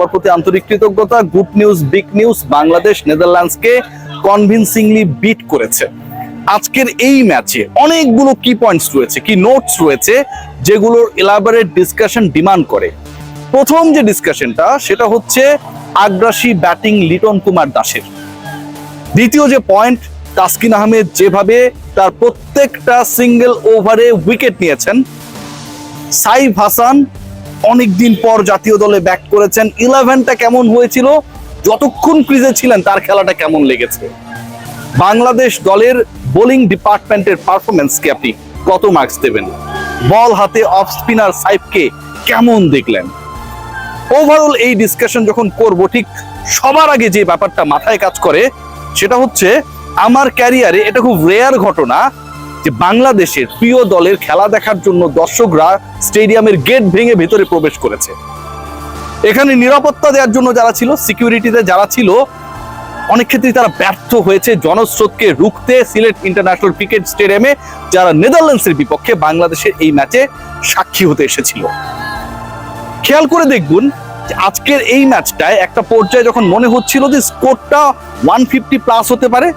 সবার প্রতি আন্তরিক কৃতজ্ঞতা। Good news, big news, Bangladesh, নেদারল্যান্ডসকে convincingly beat করেছে। আজকের এই ম্যাচে অনেকগুলো কি পয়েন্টস রয়েছে কি নোটস রয়েছে, যেগুলোর এলাবারেট ডিসকাশন ডিমান্ড করে। প্রথম যে ডিসকাশনটা সেটা হচ্ছে আগ্রাসী ব্যাটিং লিটন কুমার দাসের। দ্বিতীয় যে পয়েন্ট তাসকিন আহমেদ যেভাবে তার প্রত্যেকটা সিঙ্গেল ওভারে উইকেট নিয়েছেন, সাইফ হাসান অনেকদিন পর জাতীয় দলে ব্যাক করেছেন। ইলেভেনটা কেমন হয়েছিল? যতক্ষণ ক্রিজে ছিলেন, তার খেলাটা কেমন লেগেছে? বাংলাদেশ দলের বোলিং ডিপার্টমেন্টের পারফরমেন্সকে আপনি কত মার্কস দেবেন? বল হাতে অফ স্পিনার সাইফকে কেমন দেখলেন? ওভারঅল এই ডিসকাশন যখন করব, ঠিক সবার আগে যে ব্যাপারটা মাথায় কাজ করে, সেটা হচ্ছে, আমার ক্যারিয়ারে এটা খুব রেয়ার ঘটনা যে বাংলাদেশের প্রিয় দলের খেলা দেখার জন্য দর্শকরা স্টেডিয়ামের গেট ভেঙে ভেতরে প্রবেশ করেছে। এখানে নিরাপত্তা দেওয়ার জন্য যারা ছিল, সিকিউরিটিতে যারা ছিল, অনেক ক্ষেত্রে তারা ব্যর্থ হয়েছে জনস্রোতকে রুখতে সিলেট ইন্টারন্যাশনাল ক্রিকেট স্টেডিয়ামে, যারা নেদারল্যান্ডসের বিপক্ষে বাংলাদেশের এই ম্যাচে সাক্ষী হতে এসেছিল। খেয়াল করে দেখুন যে আজকের এই ম্যাচটায় একটা পর্যায়ে যখন মনে হচ্ছিল যে স্কোরটা ওয়ান ফিফটি প্লাস হতে পারে,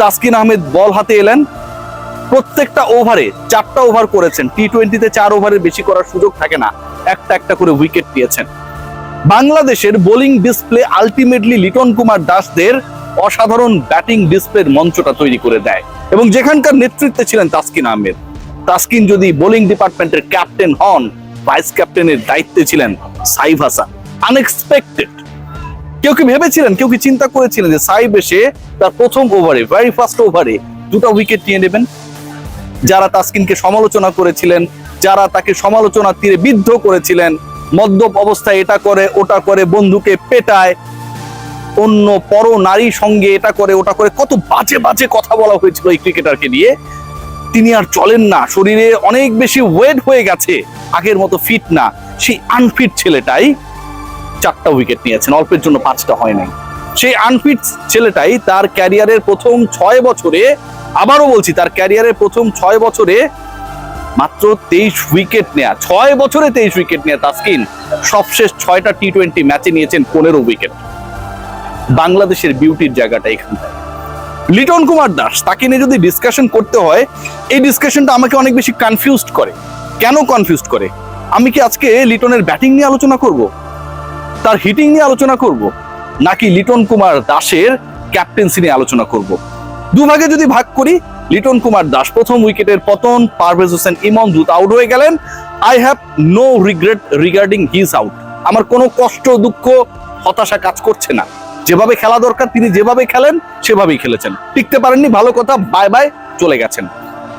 তাসকিন আহমেদ বল হাতে এলেন প্রত্যেকটা ওভারে চারটা ওভার করেছেন। টি টোয়েন্টিতে চার ওভারের বেশি করার সুযোগ থাকে না। একটা একটা করে উইকেট নিয়েছেন বাংলাদেশের bowling display ultimately Liton Kumar দাসদের অসাধারণ ব্যাটিং ডিসপ্লের মঞ্চটা তৈরি করে দেয়। এবং যেখানকার নেতৃত্বে ছিলেন তাসকিন আহমেদ। তাসকিন যদি বোলিং ডিপার্টমেন্টের ক্যাপ্টেন হন ভাইস ক্যাপ্টেনের দায়িত্বে ছিলেন সাইফ হাসান। আনএক্সপেক্টেড কেউ কি ভেবেছিলেন, কেউ কি চিন্তা করেছিলেন যে সাইব এসে তার প্রথম ওভারে ভেরি ফার্স্ট ওভারে দুটা উইকেট নিয়ে নেবেন? যারা তাসকিনকে সমালোচনা করেছিলেন, যারা তাকে সমালোচনার তীরে বিদ্ধ করেছিলেন, মদ্যপ অবস্থায় এটা করে, ওটা করে বন্ধুকে পেটায়, অন্য পর নারী সঙ্গে এটা করে, ওটা করে, কত বাজে বাজে কথা বলা হয়েছিল এই ক্রিকেটারকে নিয়ে। তিনি আর চলেন না, শরীরে অনেক বেশি ওয়েট হয়ে গেছে, আগের মতো ফিট না। সেই আনফিট ছেলেটাই চারটা উইকেট নিয়েছেন, অল্পের জন্য পাঁচটা হয় নাই। সেই আনফিট ছেলেটাই তার ক্যারিয়ারের প্রথম ছয় বছরে আবারও বলছি, তার ক্যারিয়ারের প্রথম ছয় বছরে মাত্র তেইশ উইকেট নেয়া, ছয় বছরে তেইশ উইকেট নেয়া তাসকিন সবশেষ ছয়টা টি টোয়েন্টি ম্যাচে নিয়েছেন পনেরো উইকেট। বাংলাদেশের বিউটির জায়গাটা এখানটায় লিটন কুমার দাস, তাকে নিয়ে যদি ডিসকাশন করতে হয়, এই ডিসকাশনটা আমাকে অনেক বেশি কনফিউজড করে। কেন কনফিউজড করে? আমি কি আজকে লিটনের ব্যাটিং নিয়ে আলোচনা করব? তার হিটিং নিয়ে আলোচনা করব? নাকি লিটন কুমার দাসের ক্যাপ্টেন্সি নিয়ে আলোচনা করব? দুভাগে যদি ভাগ করি, লিটন কুমার দাস প্রথম উইকেটের পতন, পারভেজ হোসেন ইমন দ্রুত আউট হয়ে গেলেন। I have no regret regarding his out আমার কোনো কষ্ট, দুঃখ, হতাশা কাজ করছে না। যেভাবে খেলা দরকার, তিনি যেভাবে খেলেন, সেভাবেই খেলেছেন। টিকতে পারেননি, ভালো কথা বাই বাই চলে গেছেন।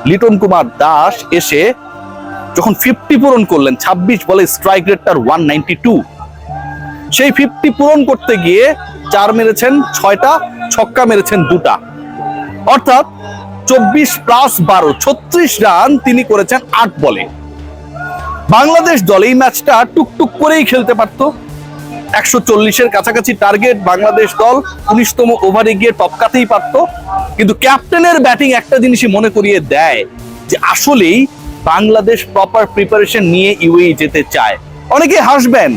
লিটন কুমার দাস এসে যখন ফিফটি পূরণ করলেন ২৬ বলে স্ট্রাইক রেট তার ওয়ান টু সেই ফিফটি পূরণ করতে গিয়ে চার মেরেছেন ছয়টা, ছক্কা মেরেছেন দুটা। অর্থাৎ চব্বিশ প্লাস বারো, ছত্রিশ রান তিনি করেছেন আট বলে। বাংলাদেশ দল এই ম্যাচটা টুকটুক করেই খেলতে পারত। একশো চল্লিশের কাছাকাছি টার্গেট বাংলাদেশ দল, উনিশতম ওভারে গিয়ে টপকাতেই পারত। কিন্তু ক্যাপ্টেনের ব্যাটিং একটা জিনিসই মনে করিয়ে দেয় যে আসলেই বাংলাদেশ প্রপার প্রিপারেশন নিয়ে ইউএই যেতে চায়। অনেকে হাসবেন,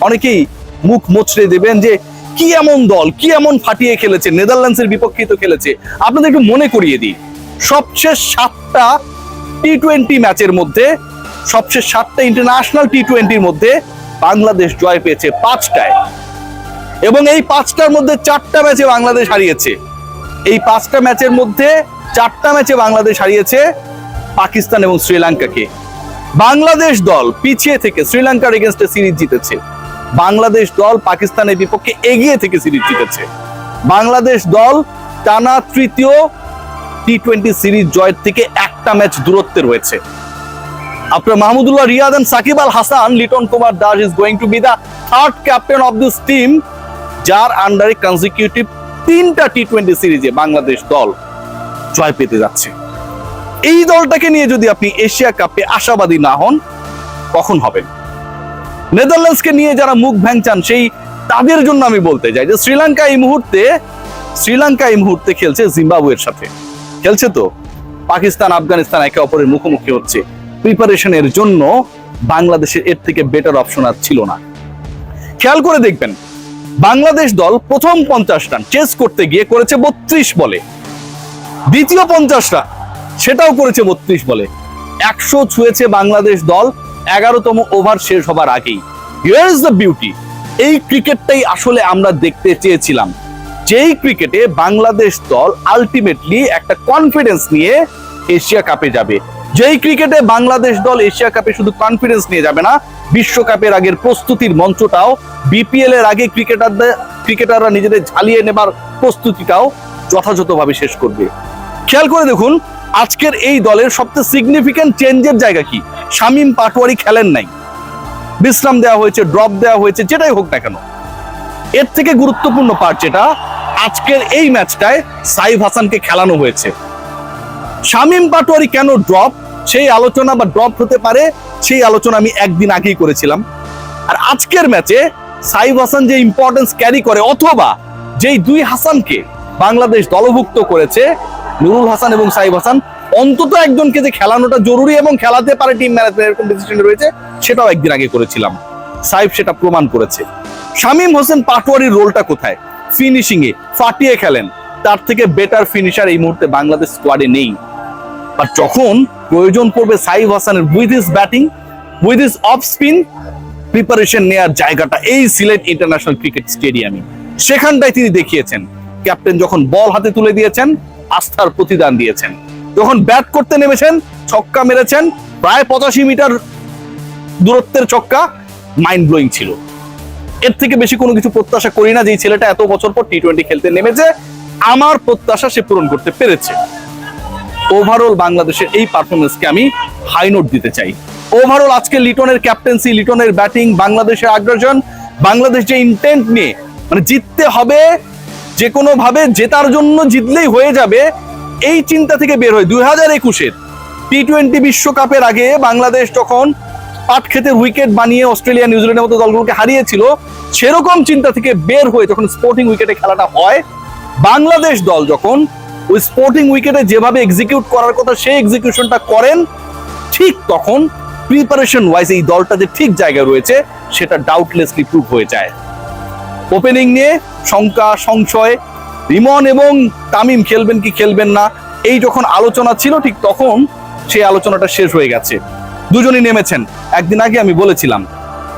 অনেকেই মুখ মোচড়ে দেবেন যে কি এমন দল, কি এমন ফাটিয়ে খেলেছে, নেদারল্যান্ডসের বিপক্ষে তো খেলেছে আপনাদের একটু মনে করিয়ে দিই। সবশেষ সাতটা টি টোয়েন্টি ম্যাচের মধ্যে সবশেষ সাতটা ইন্টারন্যাশনাল টি টোয়েন্টির মধ্যে বাংলাদেশ জয় পেয়েছে পাঁচটায়। এবং এই পাঁচটার মধ্যে চারটা ম্যাচে বাংলাদেশ হারিয়েছে। এই পাঁচটা ম্যাচের মধ্যে চারটা ম্যাচে বাংলাদেশ হারিয়েছে পাকিস্তান এবং শ্রীলঙ্কাকে। বাংলাদেশ দল পিছিয়ে থেকে শ্রীলঙ্কার এগেনস্টে সিরিজ জিতেছে। বাংলাদেশ দল পাকিস্তানের বিপক্ষে এগিয়ে থেকে সিরিজ জিতেছে। বাংলাদেশ দল টানা তৃতীয় টি টোয়েন্টি সিরিজ জয়ের থেকে একটা ম্যাচ দূরত্বে রয়েছে। আপনার Mahmudullah Riyad and Shakib Al Hasan, Liton Kumar Das is going to be the third captain of this team যার আন্ডারে কনজিকিউটিভ তিনটা টি টোয়েন্টি সিরিজে বাংলাদেশ দল জয় পেতে যাচ্ছে। এই দলটাকে নিয়ে যদি আপনি এশিয়া কাপে আশাবাদী না হন, কখন হবেন? নেদারল্যান্ডসকে নিয়ে যারা মুখ ভ্যাংচান, সেই তাদের জন্য আমি বলতে চাই যে শ্রীলঙ্কা এই মুহূর্তে, শ্রীলঙ্কা এই মুহূর্তে খেলছে জিম্বাবুয়ের সাথে। খেলছে তো? পাকিস্তান, আফগানিস্তান একে অপরের মুখোমুখি হচ্ছে। প্রিপারেশনের জন্য বাংলাদেশের এর থেকে বেটার অপশন আর ছিল না। খেয়াল করে দেখবেন, বাংলাদেশ দল প্রথম পঞ্চাশ রান চেস করতে গিয়ে করেছে বত্রিশ বলে। দ্বিতীয় পঞ্চাশ রান, সেটাও করেছে বত্রিশ বলে। একশো ছুঁয়েছে বাংলাদেশ দল এগারোতম ওভার শেষ হবার আগেই। হিয়ার দ্য বিউটি এই ক্রিকেটটাই আসলে আমরা দেখতে চেয়েছিলাম। যেই ক্রিকেটে বাংলাদেশ দল আলটিমেটলি একটা কনফিডেন্স নিয়ে এশিয়া কাপে যাবে। যেই ক্রিকেটে বাংলাদেশ দল এশিয়া কাপে শুধু কনফিডেন্স নিয়ে যাবে না, বিশ্বকাপের আগের প্রস্তুতির মঞ্চটাও বিপিএল এর আগে ক্রিকেটারদের, ক্রিকেটাররা নিজেদের ঝালিয়ে নেবার প্রস্তুতিটাও যথাযথভাবে শেষ করবে। খেয়াল করে দেখুন আজকের এই দলের সবচেয়ে সিগনিফিক্যান্ট চেঞ্জের জায়গা কি? শামীম পাটোয়ারি খেলেন নাই। বিশ্রাম দেওয়া হয়েছে ড্রপ দেওয়া হয়েছে, যেটাই হোক না কেন। এর থেকে গুরুত্বপূর্ণ পার্ট যেটা, আজকের এই ম্যাচটায় সাইফ হাসানকে খেলানো হয়েছে। শামীম পাটোয়ারি কেন ড্রপ সেই আলোচনা বা ড্রপ হতে পারে, সেই আলোচনা আমি একদিন আগেই করেছিলাম। আর আজকের ম্যাচে সাইফ হাসান যে ইম্পর্টেন্স ক্যারি করে, অথবা যেই দুই হাসানকে বাংলাদেশ দলভুক্ত করেছে নুরুল হাসান এবং সাইফ হাসান, অন্তত একজনকে যে খেলানোটা জরুরি এবং খেলাতে পারে টিম ম্যানেজমেন্ট এরকম ডিসিশন রয়েছে, সেটাও একদিন আগে করেছিলাম। সাইফ সেটা প্রমাণ করেছে। শামীম হোসেন পাটোয়ারির রোলটা কোথায়? ফিনিশিং এ, ফাটিয়ে খেলেন। তার থেকে বেটার ফিনিশার এই মুহূর্তে বাংলাদেশ স্কোয়াডে নেই। আর যখন প্রয়োজন পড়বে সাইফ হাসানের with his batting with his off spin preparation নেয়ার জায়গাটা এই সিলেট ইন্টারন্যাশনাল ক্রিকেট স্টেডিয়ামে সেখানটায় তিনি দেখিয়েছেন। ক্যাপ্টেন যখন বল হাতে তুলে দিয়েছেন আস্থার প্রতিদান দিয়েছেন। যখন ব্যাট করতে নেমেছেন, ছক্কা মেরেছেন, প্রায় পঁচাশি মিটার দূরত্বের ছক্কা মাইন্ড ব্লোয়িং ছিল। এর থেকে বেশি কোনো কিছু প্রত্যাশা করি না যে ছেলেটা এত বছর পর টি টোয়েন্টি খেলতে নেমেছে, আমার প্রত্যাশা সে পূরণ করতে পেরেছে। ওভারঅল বাংলাদেশের এই পারফরমেন্সকে আমি হাই নোট দিতে চাই। ওভারঅল আজকে লিটনের ক্যাপ্টেন্সি লিটনের ব্যাটিং বাংলাদেশের আগ্রাসন, বাংলাদেশ যে ইন্টেন্ট নিয়ে মানে জিততে হবে যে কোনো ভাবে জেতার জন্য জিতলেই হয়ে যাবে, এই চিন্তা থেকে বের হয়। দুই হাজার একুশের টি টোয়েন্টি বিশ্বকাপের আগে বাংলাদেশ যখন পাট খেতে উইকেট বানিয়ে অস্ট্রেলিয়া, নিউজিল্যান্ডের মতো দলগুলোকে হারিয়েছিল, সেরকম চিন্তা থেকে বের হয়ে যখন স্পোর্টিং উইকেটে খেলাটা হয়, বাংলাদেশ দল যখন ওই স্পোর্টিং উইকেটে যেভাবে এক্সিকিউট করার কথা সেই এক্সিকিউশনটা করেন, ঠিক তখন প্রিপারেশন ওয়াইজ এই দলটা যে ঠিক জায়গায় রয়েছে, সেটা ডাউটলেসলি প্রুভ হয়ে যায়। ওপেনিং নিয়ে শঙ্কা, সংশয়, রিমন এবং তামিম খেলবেন কি খেলবেন না, এই যখন আলোচনা ছিল, ঠিক তখন সেই আলোচনাটা শেষ হয়ে গেছে। দুজনই নেমেছেন। একদিন আগে আমি বলেছিলাম,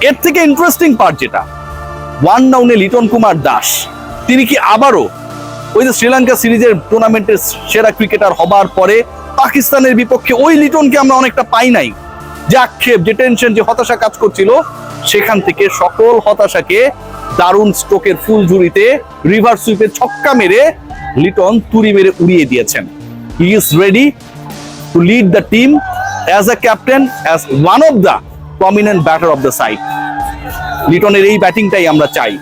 এর থেকে ইন্টারেস্টিং পার্ট যেটা ওয়ান ডাউনে লিটন কুমার দাস, তিনি কি আবারও ওই যে শ্রীলঙ্কা সিরিজের টুর্নামেন্টের সেরা ক্রিকেটার হবার পরে পাকিস্তানের বিপক্ষে ওই লিটনকে আমরা অনেকটা পাই নাই। যে আক্ষেপ, যে টেনশন যে হতাশা কাজ করছিল, সেখান থেকে সকল হতাশাকে দারুণ স্ট্রোকের ফুল ঝুড়িতে রিভার সুইপে ছক্কা মেরে লিটন তুড়ি মেরে উড়িয়ে দিয়েছেন। He is ready to lead the team as a captain as one of the prominent batter of the side লিটনের এই ব্যাটিংটাই আমরা চাই।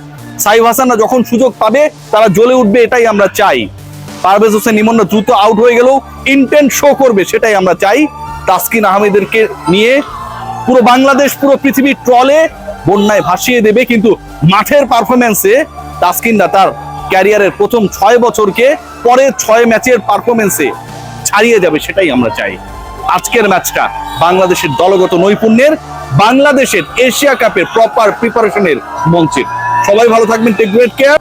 সাইফ হাসানরা যখন সুযোগ পাবে, তারা জ্বলে উঠবে, এটাই আমরা চাই। পারভেজ হোসেন ইমনরা দ্রুত আউট হয়ে গেলেও ইন্টেন্ট শো করবে, সেটাই আমরা চাই। তাসকিন আহমেদেরকে নিয়ে পুরো বাংলাদেশ, পুরো পৃথিবীর ট্রলে বন্যায় ভাসিয়ে দেবে, কিন্তু মাঠের পারফরমেন্সে তাসকিনরা তার ক্যারিয়ারের প্রথম ছয় বছরকে পরের ছয় ম্যাচের পারফরমেন্সে ছাড়িয়ে যাবে, সেটাই আমরা চাই। আজকের ম্যাচটা বাংলাদেশের দলগত নৈপুণ্যের, বাংলাদেশের এশিয়া কাপের প্রপার প্রিপারেশনের মঞ্চের সবাই ভালো থাকবেন টেক গ্রেট কেয়ার